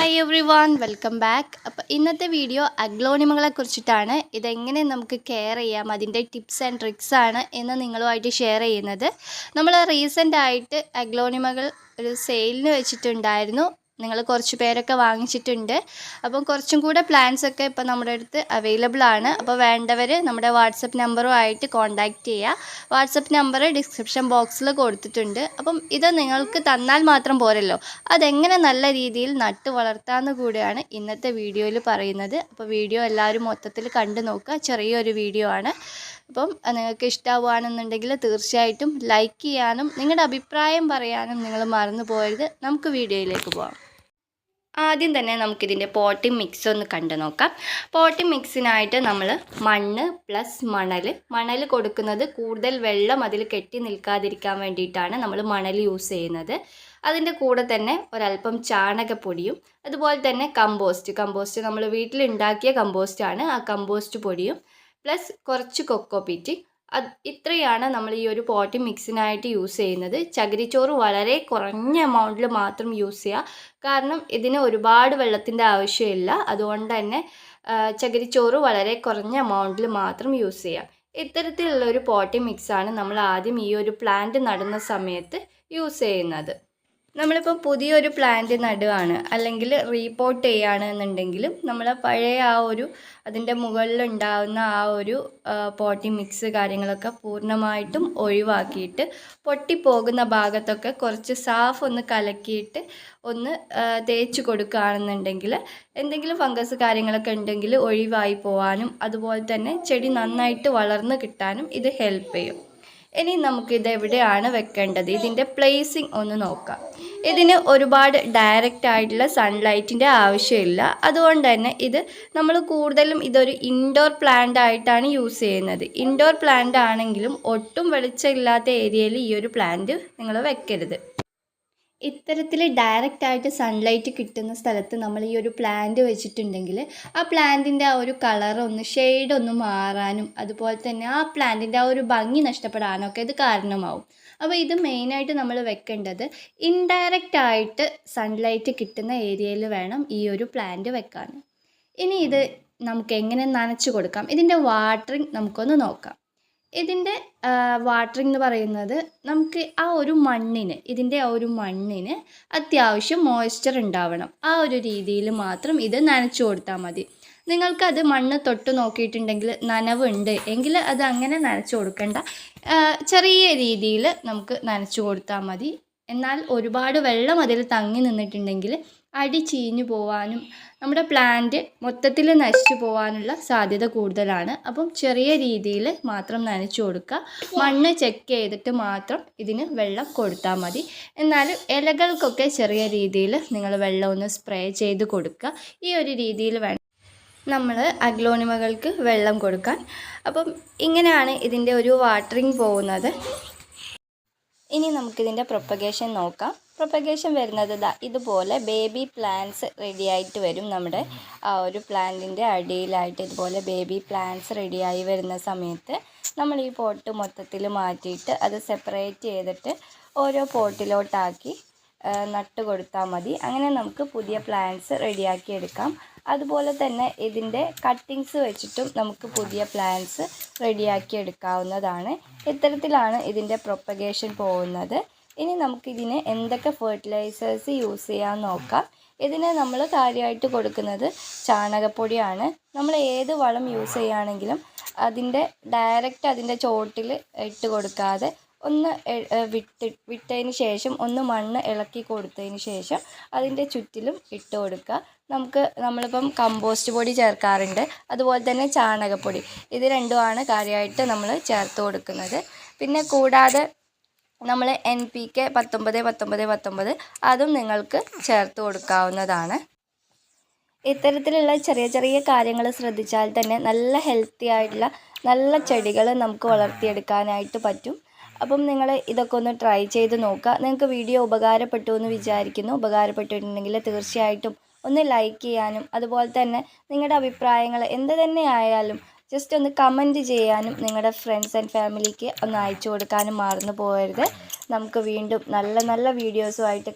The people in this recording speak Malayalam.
Hi everyone welcome back അപ്പോൾ ഇന്നത്തെ വീഡിയോ അഗ്ലോണിമകളെ കുറിച്ചിട്ടാണ്. ഇതെങ്ങനെ നമുക്ക് കെയർ ചെയ്യാം? അതിന്റെ ടിപ്സ് ആൻഡ് ട്രിക്സ് ആണ് എന്ന് നിങ്ങളുമായിട്ട് ഷെയർ ചെയ്യുന്നത്. നമ്മൾ റീസെന്റ് ആയിട്ട് അഗ്ലോണിമകൾ ഒരു സെയിലിന് വെച്ചിട്ടുണ്ടായിരുന്നു. നിങ്ങൾ കുറച്ച് പേരൊക്കെ വാങ്ങിച്ചിട്ടുണ്ട്. അപ്പം കുറച്ചും കൂടെ പ്ലാൻസ് ഒക്കെ ഇപ്പോൾ നമ്മുടെ അടുത്ത് അവൈലബിൾ ആണ്. അപ്പോൾ വേണ്ടവർ നമ്മുടെ വാട്സപ്പ് നമ്പറുമായിട്ട് കോൺടാക്റ്റ് ചെയ്യുക വാട്സപ്പ് നമ്പർ ഡിസ്ക്രിപ്ഷൻ ബോക്സിൽ കൊടുത്തിട്ടുണ്ട്. അപ്പം ഇത് നിങ്ങൾക്ക് തന്നാൽ മാത്രം പോരല്ലോ. അതെങ്ങനെ നല്ല രീതിയിൽ നട്ട് വളർത്താമെന്ന് കൂടിയാണ് ഇന്നത്തെ വീഡിയോയിൽ പറയുന്നത്. അപ്പോൾ വീഡിയോ എല്ലാവരും മൊത്തത്തിൽ കണ്ടു നോക്കുക. ചെറിയൊരു വീഡിയോ ആണ്. അപ്പം നിങ്ങൾക്ക് ഇഷ്ടമാവുകയാണെന്നുണ്ടെങ്കിൽ തീർച്ചയായിട്ടും ലൈക്ക് ചെയ്യാനും നിങ്ങളുടെ അഭിപ്രായം പറയാനും നിങ്ങൾ മറന്നു പോകരുത്. നമുക്ക് വീഡിയോയിലേക്ക് പോകാം ആദ്യം തന്നെ നമുക്കിതിന്റെ പോട്ടിംഗ് മിക്സ് ഒന്ന് കണ്ടു നോക്കാം. പോട്ടിംഗ് മിക്സിനായിട്ട് നമ്മൾ മണ്ണ് പ്ലസ് മണൽ. മണൽ കൊടുക്കുന്നത് കൂടുതൽ വെള്ളം അതിൽ കെട്ടി നിൽക്കാതിരിക്കാൻ വേണ്ടിയിട്ടാണ് നമ്മൾ മണൽ യൂസ് ചെയ്യുന്നത്. അതിന്റെ കൂടെ തന്നെ ഒരല്പം ചാണകപ്പൊടിയും അതുപോലെ തന്നെ കമ്പോസ്റ്റ് കമ്പോസ്റ്റ് നമ്മൾ വീട്ടിലുണ്ടാക്കിയ കമ്പോസ്റ്റാണ് ആ കമ്പോസ്റ്റ് പൊടിയും പ്ലസ് കുറച്ച് കൊക്കോപീറ്റ് അത് ഇത്രയാണ് നമ്മൾ ഈ ഒരു പോട്ടി മിക്സിനായിട്ട് യൂസ് ചെയ്യുന്നത്. ചകിരിച്ചോറ് വളരെ കുറഞ്ഞ എമൗണ്ടിൽ മാത്രം യൂസ് ചെയ്യുക കാരണം ഇതിന് ഒരുപാട് വെള്ളത്തിന്റെ ആവശ്യമില്ല. അതുകൊണ്ട് തന്നെ ചകിരിച്ചോറ് വളരെ കുറഞ്ഞ എമൗണ്ടിൽ മാത്രം യൂസ് ചെയ്യാം. ഇത്തരത്തിലുള്ള ഒരു പോട്ടി മിക്സാണ് നമ്മൾ ആദ്യം ഈ ഒരു പ്ലാന്റ് നടുന്ന സമയത്ത് യൂസ് ചെയ്യുന്നത്. നമ്മളിപ്പോൾ പുതിയൊരു പ്ലാന്റ് നടുവാണ്. അല്ലെങ്കിൽ റീപോർട്ട് ചെയ്യുകയാണ് എന്നുണ്ടെങ്കിലും നമ്മൾ പഴയ ആ ഒരു അതിന്റെ മുകളിലുണ്ടാകുന്ന ആ ഒരു പോട്ടി മിക്സ് കാര്യങ്ങളൊക്കെ പൂർണമായിട്ടും ഒഴിവാക്കിയിട്ട് പൊട്ടിപ്പോകുന്ന ഭാഗത്തൊക്കെ കുറച്ച് സാഫ് ഒന്ന് കലക്കിയിട്ട് ഒന്ന് തേച്ച് കൊടുക്കുകയാണെന്നുണ്ടെങ്കിൽ എന്തെങ്കിലും ഫംഗസ് കാര്യങ്ങളൊക്കെ ഉണ്ടെങ്കിൽ ഒഴിവായി പോകാനും അതുപോലെ തന്നെ ചെടി നന്നായിട്ട് വളർന്ന് കിട്ടാനും ഇത് ഹെൽപ്പ് ചെയ്യും. ഇനി നമുക്കിത് എവിടെയാണ് വെക്കേണ്ടത്? ഇതിന്റെ പ്ലേസിങ് ഒന്ന് നോക്കാം. ഇതിന് ഒരുപാട് ഡയറക്റ്റ് ആയിട്ടുള്ള സൺലൈറ്റിന്റെ ആവശ്യമില്ല. അതുകൊണ്ട് തന്നെ ഇത് നമ്മൾ കൂടുതലും ഇതൊരു ഇൻഡോർ പ്ലാന്റ് ആയിട്ടാണ് യൂസ് ചെയ്യുന്നത്. ഇൻഡോർ പ്ലാന്റ് ആണെങ്കിലും ഒട്ടും വെളിച്ചമില്ലാത്ത ഏരിയയിൽ ഈ ഒരു പ്ലാന്റ് നിങ്ങൾ വെക്കരുത്. ഇത്തരത്തിൽ ഡയറക്റ്റ് ആയിട്ട് സൺലൈറ്റ് കിട്ടുന്ന സ്ഥലത്ത് നമ്മൾ ഈ ഒരു പ്ലാന്റ് വെച്ചിട്ടുണ്ടെങ്കിൽ ആ പ്ലാന്റിന്റെ ആ ഒരു കളറൊന്ന് ഒന്ന് ഷെയ്ഡ് ഒന്ന് മാറാനും അതുപോലെ തന്നെ ആ പ്ലാന്റിന്റെ ആ ഒരു ഭംഗി നഷ്ടപ്പെടാനും ഒക്കെ ഇത് കാരണമാവും. അപ്പോൾ ഇത് മെയിനായിട്ട് നമ്മൾ വെക്കേണ്ടത് ഇൻഡയറക്റ്റ് ആയിട്ട് സൺലൈറ്റ് കിട്ടുന്ന ഏരിയയിൽ വേണം ഈ ഒരു പ്ലാന്റ് വെക്കാൻ ഇനി ഇത് നമുക്ക് എങ്ങനെ നനച്ച് കൊടുക്കാം? ഇതിന്റെ വാട്ടറിങ് നമുക്കൊന്ന് നോക്കാം. ഇതിന്റെ വാട്ടറിംഗ് എന്ന് പറയുന്നത് നമുക്ക് ആ ഒരു മണ്ണിന് ഇതിന്റെ ആ ഒരു മണ്ണിന് അത്യാവശ്യം മോയ്സ്ചർ ഉണ്ടാവണം. ആ ഒരു രീതിയിൽ മാത്രം ഇത് നനച്ചു കൊടുത്താൽ മതി. നിങ്ങൾക്കത് മണ്ണ് തൊട്ട് നോക്കിയിട്ടുണ്ടെങ്കിൽ നനവുണ്ട് എങ്കിൽ അത് അങ്ങനെ നനച്ചു കൊടുക്കണ്ട. ചെറിയ രീതിയിൽ നമുക്ക് നനച്ചു കൊടുത്താൽ മതി. എന്നാൽ ഒരുപാട് വെള്ളം അതിൽ തങ്ങി നിന്നിട്ടുണ്ടെങ്കിൽ അടി ചീഞ്ഞു പോവാനും നമ്മുടെ പ്ലാന്റ് മൊത്തത്തിൽ നശിച്ചു പോവാനുള്ള സാധ്യത കൂടുതലാണ്. അപ്പം ചെറിയ രീതിയിൽ മാത്രം നനച്ചു കൊടുക്കുക. മണ്ണ് ചെക്ക് ചെയ്തിട്ട് മാത്രം ഇതിന് വെള്ളം കൊടുത്താൽ മതി. എന്നാൽ ഇലകൾക്കൊക്കെ ചെറിയ രീതിയിൽ നിങ്ങൾ വെള്ളം ഒന്ന് സ്പ്രേ ചെയ്ത് കൊടുക്കുക. ഈ ഒരു രീതിയിൽ വേണം നമ്മൾ അഗ്ലോണിമകൾക്ക് വെള്ളം കൊടുക്കാൻ. അപ്പം ഇങ്ങനെയാണ് ഇതിന്റെ ഒരു വാട്ടറിങ് പോകുന്നത്. ഇനി നമുക്കിതിന്റെ പ്രൊപ്പഗേഷൻ നോക്കാം. പ്രൊപ്പഗേഷൻ വരുന്നത് ഇതാ ഇതുപോലെ ബേബി പ്ലാന്റ്സ് റെഡി ആയിട്ട് വരും നമ്മുടെ ആ ഒരു പ്ലാന്റിന്റെ അടിയിലായിട്ട് ഇതുപോലെ ബേബി പ്ലാന്റ്സ് റെഡിയായി വരുന്ന സമയത്ത് നമ്മൾ ഈ പോട്ട് മൊത്തത്തിൽ മാറ്റിയിട്ട് അത് സെപ്പറേറ്റ് ചെയ്തിട്ട് ഓരോ പോട്ടിലോട്ടാക്കി നട്ട് കൊടുത്താൽ മതി. അങ്ങനെ നമുക്ക് പുതിയ പ്ലാന്റ്സ് റെഡിയാക്കി എടുക്കാം. അതുപോലെ തന്നെ ഇതിന്റെ കട്ടിങ്സ് വെച്ചിട്ടും നമുക്ക് പുതിയ പ്ലാന്റ്സ് റെഡിയാക്കി എടുക്കാവുന്നതാണ്. ഇത്തരത്തിലാണ് ഇതിന്റെ പ്രൊപ്പഗേഷൻ പോകുന്നത്. ഇനി നമുക്കിതിന് എന്തൊക്കെ ഫെർട്ടിലൈസേഴ്സ് യൂസ് ചെയ്യാൻ നോക്കാം. ഇതിന് നമ്മൾ കാര്യമായിട്ട് കൊടുക്കുന്നത് ചാണകപ്പൊടിയാണ്. നമ്മൾ ഏത് വളം യൂസ് ചെയ്യുകയാണെങ്കിലും അതിന്റെ ഡയറക്റ്റ് അതിന്റെ ചോട്ടിൽ ഇട്ട് കൊടുക്കാതെ ഒന്ന് വിട്ട് വിട്ടതിന് ശേഷം ഒന്ന് മണ്ണ് ഇളക്കി കൊടുത്തതിന് ശേഷം അതിന്റെ ചുറ്റിലും ഇട്ട് കൊടുക്കുക. നമുക്ക് നമ്മളിപ്പം കമ്പോസ്റ്റ് പൊടി ചേർക്കാറുണ്ട്. അതുപോലെ തന്നെ ചാണകപ്പൊടി. ഇത് രണ്ടുമാണ് കാര്യമായിട്ട് നമ്മൾ ചേർത്ത് കൊടുക്കുന്നത്. പിന്നെ കൂടാതെ നമ്മൾ എൻ പി കെ പത്തൊമ്പത് പത്തൊമ്പത് പത്തൊമ്പത് അതും നിങ്ങൾക്ക് ചേർത്ത് കൊടുക്കാവുന്നതാണ്. ഇത്തരത്തിലുള്ള ചെറിയ ചെറിയ കാര്യങ്ങൾ ശ്രദ്ധിച്ചാൽ തന്നെ നല്ല ഹെൽത്തി ആയിട്ടുള്ള നല്ല ചെടികൾ നമുക്ക് വളർത്തിയെടുക്കാനായിട്ട് പറ്റും. അപ്പം നിങ്ങൾ ഇതൊക്കെ ഒന്ന് ട്രൈ ചെയ്ത് നോക്കുക. നിങ്ങൾക്ക് വീഡിയോ ഉപകാരപ്പെട്ടു എന്ന് വിചാരിക്കുന്നു. ഉപകാരപ്പെട്ടിട്ടുണ്ടെങ്കിൽ തീർച്ചയായിട്ടും ഒന്ന് ലൈക്ക് ചെയ്യാനും അതുപോലെ തന്നെ നിങ്ങളുടെ അഭിപ്രായങ്ങൾ എന്ത് തന്നെ ആയാലും ജസ്റ്റ് ഒന്ന് കമന്റ് ചെയ്യാനും നിങ്ങളുടെ ഫ്രണ്ട്സ് ആൻഡ് ഫാമിലിക്ക് ഒന്ന് അയച്ചു കൊടുക്കാനും മറന്നു പോകരുത്. നമുക്ക് വീണ്ടും നല്ല നല്ല വീഡിയോസുമായിട്ട്